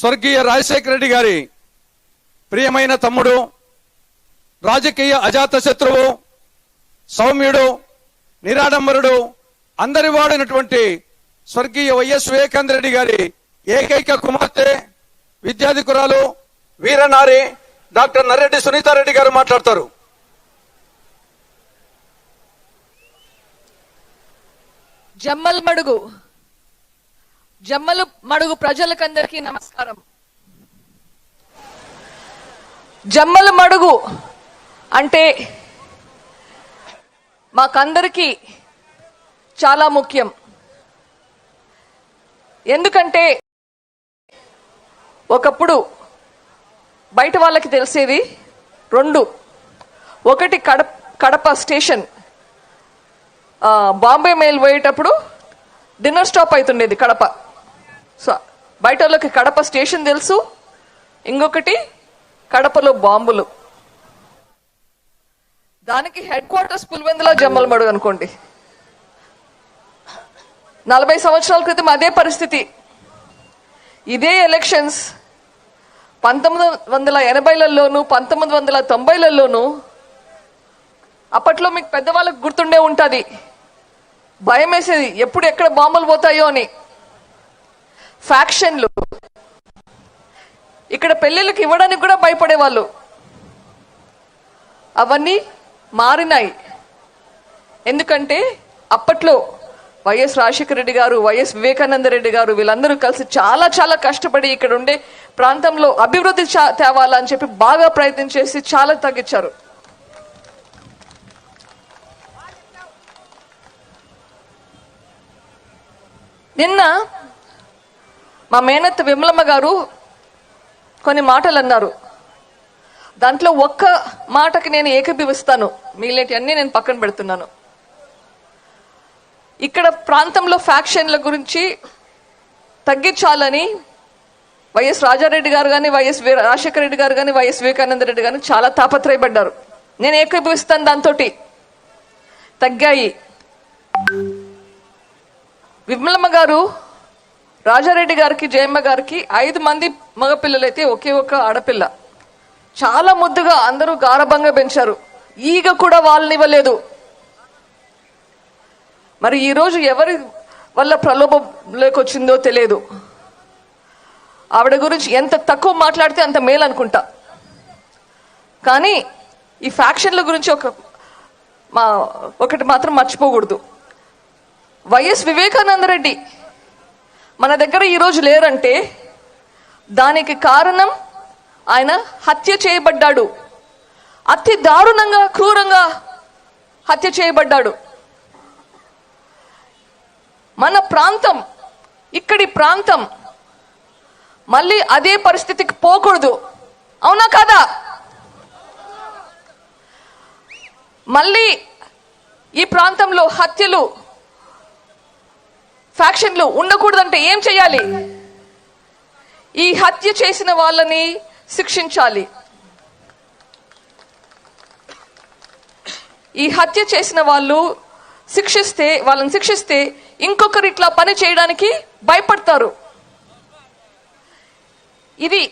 స్వర్గీయ రాజశేఖర రెడ్డి గారి ప్రియమైన తమ్ముడు రాజకీయ అజాత శత్రువు సౌమ్యుడు నిరాడంబరుడు అందరి వాడినటువంటి స్వర్గీయ వైఎస్ వివేకాంద రెడ్డి గారి ఏకైక కుమార్తె విద్యాధికురాలు వీరనారి డాక్టర్ నర్రెడ్డి సునీతారెడ్డి గారు మాట్లాడతారు. జమ్మల్ మడుగు. జమ్మలు మడుగు ప్రజలకందరికీ నమస్కారం. జమ్మల మడుగు అంటే మాకందరికీ చాలా ముఖ్యం. ఎందుకంటే ఒకప్పుడు బయట వాళ్ళకి తెలిసేది రెండు. ఒకటి కడప కడప స్టేషన్. బాంబే మెయిల్ పోయేటప్పుడు డిన్నర్ స్టాప్ అవుతుండేది కడప. సో బయట వాళ్ళకి కడప స్టేషన్ తెలుసు. ఇంకొకటి కడపలో బాంబులు. దానికి హెడ్ క్వార్టర్స్ పులివెందుల జమ్మలమడు అనుకోండి. నలభై సంవత్సరాల క్రితం అదే పరిస్థితి. ఇదే ఎలక్షన్స్. పంతొమ్మిది వందల ఎనభైలలోను పంతొమ్మిది వందల తొంభైలలోను అప్పట్లో మీకు పెద్దవాళ్ళకు గుర్తుండే ఉంటుంది. భయం వేసేది ఎప్పుడు ఎక్కడ బాంబులు పోతాయో అని. ఫ్యాక్షన్లు. ఇక్కడ పెళ్ళిళ్ళకి ఇవ్వడానికి కూడా భయపడేవాళ్ళు. అవన్నీ మారినాయి. ఎందుకంటే అప్పట్లో వైఎస్ రాజశేఖర రెడ్డి గారు వైఎస్ వివేకానంద రెడ్డి గారు వీళ్ళందరూ కలిసి చాలా చాలా కష్టపడి ఇక్కడ ఉండే ప్రాంతంలో అభివృద్ధి చా- తేవాలని చెప్పి బాగా ప్రయత్నం చేసి చాలా తగ్గించారు. నిన్న మా మేనత్త విమలమ్మ గారు కొన్ని మాటలు అన్నారు దాంట్లో ఒక్క మాటకి నేను ఏకీభవిస్తాను. మిగిలినటి నేను పక్కన పెడుతున్నాను. ఇక్కడ ప్రాంతంలో ఫ్యాక్షన్ల గురించి తగ్గించాలని వైఎస్ రాజారెడ్డి గారు కానీ వైఎస్ వీ- రాజశేఖర రెడ్డి గారు కానీ వైఎస్ వివేకానంద రెడ్డి గారు చాలా తాపత్రయపడ్డారు. నేను ఏకీభవిస్తాను దాంతో తగ్గాయి. విమలమ్మ గారు రాజారెడ్డి గారికి జయమ్మ గారికి ఐదు మంది మగపిల్లలైతే ఒకే ఒక ఆడపిల్ల. చాలా ముద్దుగా అందరూ గారభంగా పెంచారు. ఈగ కూడా వాళ్ళనివ్వలేదు. మరి ఈరోజు ఎవరి వల్ల ప్రలోభంలోకి వచ్చిందో తెలియదు. ఆవిడ గురించి ఎంత తక్కువ మాట్లాడితే అంత మేలు అనుకుంటా. కానీ ఈ ఫ్యాక్షన్ల గురించి ఒక మా ఒకటి మాత్రం మర్చిపోకూడదు. వైఎస్ వివేకానంద రెడ్డి మన దగ్గర ఈరోజు లేరంటే దానికి కారణం ఆయన హత్య చేయబడ్డాడు. అతి దారుణంగా క్రూరంగా హత్య చేయబడ్డాడు. మన ప్రాంతం ఇక్కడి ప్రాంతం మళ్ళీ అదే పరిస్థితికి పోకూడదు. అవునా కాదా? మళ్ళీ ఈ ప్రాంతంలో హత్యలు ఫ్యాక్షన్లు ఉండకూడదంటే ఏం చేయాలి? ఈ హత్య చేసిన వాళ్ళని శిక్షించాలి. ఈ హత్య చేసిన వాళ్ళు శిక్షిస్తే వాళ్ళని శిక్షిస్తే ఇంకొకరు ఇట్లా పని చేయడానికి భయపడతారు. ఇది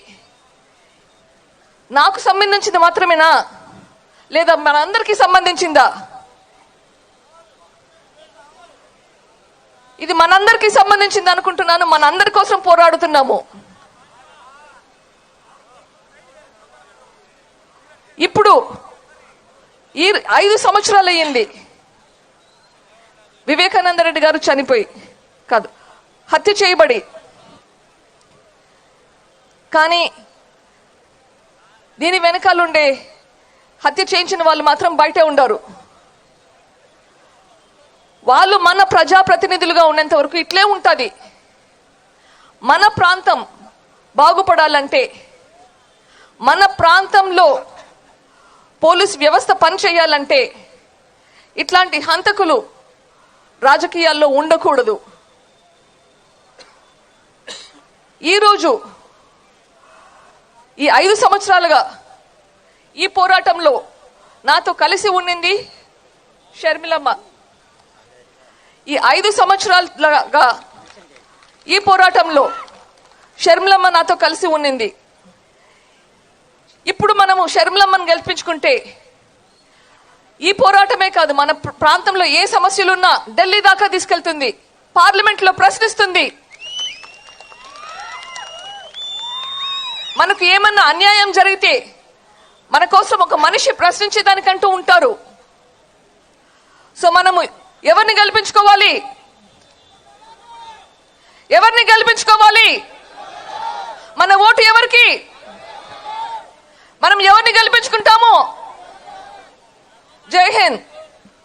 నాకు సంబంధించింది మాత్రమేనా? లేదా మనందరికీ సంబంధించిందా? ఇది మనందరికీ సంబంధించింది అనుకుంటున్నాను. మనందరి కోసం పోరాడుతున్నాము. ఇప్పుడు ఈ ఐదు సంవత్సరాలు అయ్యింది. వివేకానంద రెడ్డి గారు చనిపోయి కాదు హత్య చేయబడి. కానీ దీని వెనకాలుండే హత్య చేయించిన వాళ్ళు మాత్రం బయటే ఉండరు. వాళ్ళు మన ప్రజాప్రతినిధులుగా ఉన్నంత వరకు ఇట్లే ఉంటుంది. మన ప్రాంతం బాగుపడాలంటే మన ప్రాంతంలో పోలీస్ వ్యవస్థ పనిచేయాలంటే ఇట్లాంటి హంతకులు రాజకీయాల్లో ఉండకూడదు. ఈరోజు ఈ ఐదు సంవత్సరాలుగా ఈ పోరాటంలో నాతో కలిసి ఉండింది షర్మిలమ్మ. ఈ ఐదు సంవత్సరాలుగా ఈ పోరాటంలో షర్మిలమ్మ నాతో కలిసి ఉండింది ఇప్పుడు మనము షర్మిలమ్మను గెలిపించుకుంటే ఈ పోరాటమే కాదు మన ప్రాంతంలో ఏ సమస్యలున్నా ఢిల్లీ దాకా తీసుకెళ్తుంది పార్లమెంట్లో ప్రశ్నిస్తుంది. మనకు ఏమన్నా అన్యాయం జరిగితే మన కోసం ఒక మనిషి ప్రశ్నించేదానికంటూ ఉంటారు. సో మనము ఎవరిని గెలిపించుకోవాలి? ఎవరిని గెలిపించుకోవాలి? మన ఓటు ఎవరికి? మనం ఎవరిని గెలిపించుకుంటాము? జై హింద్.